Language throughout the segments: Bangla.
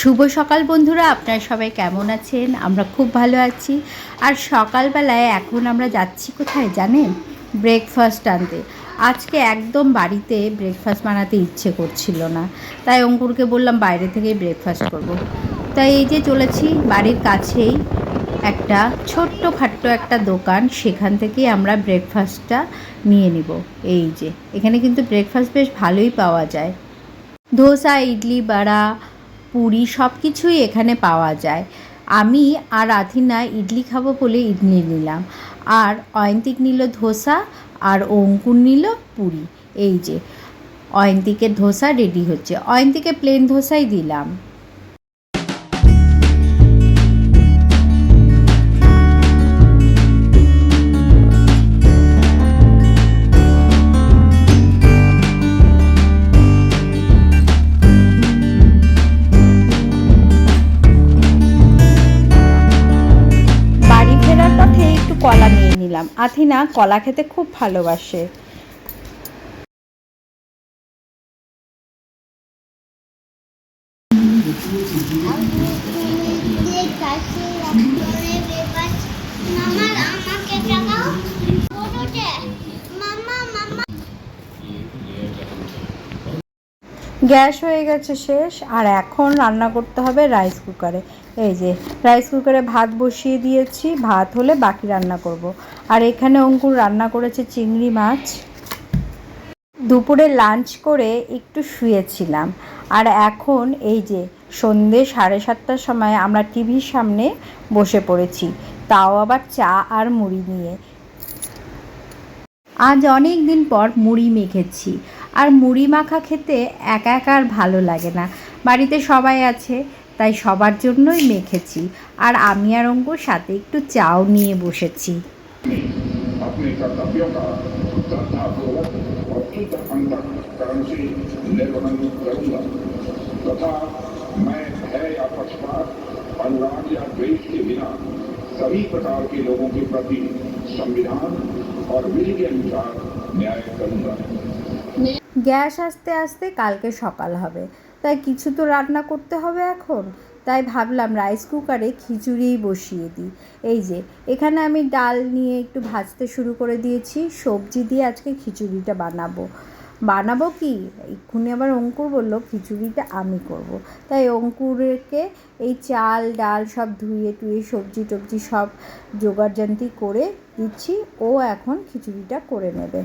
শুভ সকাল বন্ধুরা, আপনারা সবাই কেমন আছেন? আমরা খুব ভালো আছি। আর সকালবেলায় এখন আমরা যাচ্ছি কোথায় জানেন? ব্রেকফাস্ট আনতে। আজকে একদম বাড়িতে ব্রেকফাস্ট বানাতে ইচ্ছে করছিল না। তাই অঙ্কুরকে বললাম বাইরে থেকেই ব্রেকফাস্ট করব। তাই এই যে চলেছি বাড়ির কাছেই একটা ছোট্ট খাট্ট একটা দোকান। সেখান থেকেই আমরা ব্রেকফাস্টটা নিয়ে নিব। এই যে, এখানে কিন্তু ব্রেকফাস্ট বেশ ভালোই পাওয়া যায়। ধোসা, ইডলি, বড়া পুরি সব কিছুই এখানে পাওয়া যায়। আমি আর আথিনা ইডলি খাব বলে ইডলি নিলাম। আর অয়ন্তিক নিল ধোসা আর অঙ্কুর নিল পুরি। এই যে, অয়ন্তিকের ধোসা রেডি হচ্ছে। অয়ন্তিকে প্লেন ধোসাই দিলাম। নিয়ে নিলাম আথিনা কলা খেতে খুব ভালোবাসে গ্যাস হয়ে গেছে শেষ, আর এখন রান্না করতে হবে রাইস কুকারে এই যে রাইস কুকারে ভাত বসিয়ে দিয়েছি, ভাত হলে বাকি রান্না করব। আর এখানে অঙ্কুর রান্না করেছে চিংড়ি মাছ। দুপুরে লাঞ্চ করে একটু শুয়েছিলাম। আর এখন এই যে, সন্ধে সাড়ে সাতটার সময় আমরা টিভির সামনে বসে পড়েছি। তাও আবার চা আর মুড়ি নিয়ে। আজ অনেক দিন পর মুড়ি মেখেছি আর মুড়ি মাখা খেতে একা একা আর ভালো লাগে না বাড়িতে সবাই আছে তাই সবার জন্যই মেখেছি আর আমি আর অঙ্কুর সাথে একটু চাও নিয়ে বসেছি अपने कर्तव्यों का श्रद्धापूर्वक और शुद्ध अंतकरण से निर्वहन करूंगा तथा मैं भय या पक्षपात अनुराग या द्वेष के बिना सभी प्रकार के लोगों के प्रति संविधान और विधि के अनुसार न्याय करूंगा গ্যাস আসতে আসতে কালকে সকাল হবে তাই কিছু তো রান্না করতে হবে এখন তাই ভাবলাম রাইস কুকারে খিচুড়িই বসিয়ে দিই এই যে এখানে আমি ডাল নিয়ে একটু ভাজতে শুরু করে দিয়েছি সবজি দিয়ে আজকে খিচুড়িটা বানাবো বানাবো কি? এক্ষুনি আবার অঙ্কুর বলল, খিচুড়িটা আমি করব। তাই অঙ্কুরকে এই চাল, ডাল সব ধুয়ে টুয়ে সবজি টবজি সব জোগাড়জান্তি করে দিচ্ছি। ও এখন খিচুড়িটা করে নেবে।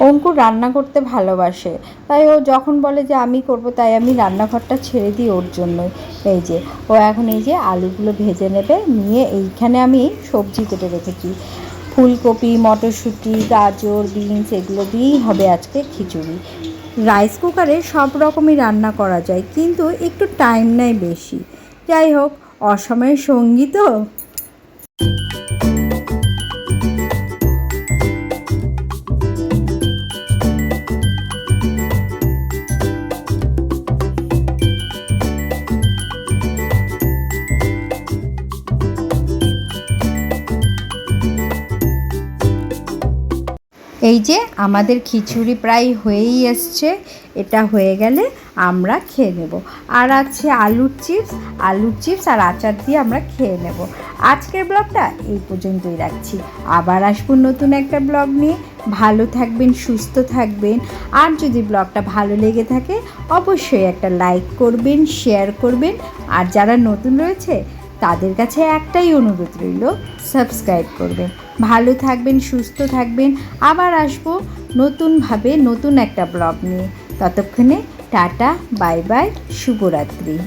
অঙ্কুর রান্না করতে ভালোবাসে। তাই ও যখন বলে যে আমি করব, তাই আমি রান্নাঘরটা ছেড়ে দিই ওর জন্যই। এই যে, ও এখন এই যে আলুগুলো ভেজে নেবে, নিয়ে এইখানে আমি সবজি কেটে রেখেছি। ফুলকপি, মটরশুঁটি, গাজর, বিনস এগুলো দিয়েই হবে আজকে খিচুড়ি। রাইস কুকারে সব রকমই রান্না করা যায়, কিন্তু একটু টাইম নেয় বেশি। যাই হোক, অসময়ের সঙ্গী তো। এই যে আমাদের খিচুড়ি প্রায় হয়েই এসছে, এটা হয়ে গেলে আমরা খেয়ে নেব। আর আছে আলুর চিপস আলুর চিপস আর আচার দিয়ে আমরা খেয়ে নেব। আজকের ব্লগটা এই পর্যন্তই রাখছি। আবার আসব নতুন একটা ব্লগ নিয়ে। ভালো থাকবেন, সুস্থ থাকবেন। আর যদি ব্লগটা ভালো লেগে থাকে, অবশ্যই একটা লাইক করবেন, শেয়ার করবেন। আর যারা নতুন রয়েছে, তাদের কাছে একটাই অনুরোধ রইল, সাবস্ক্রাইব করবেন। ভালো থাকবেন, সুস্থ থাকবেন। আবার আসব নতুনভাবে নতুন একটা ব্লগ নিয়ে। ততক্ষণে টাটা বাই বাই শুভরাত্রি।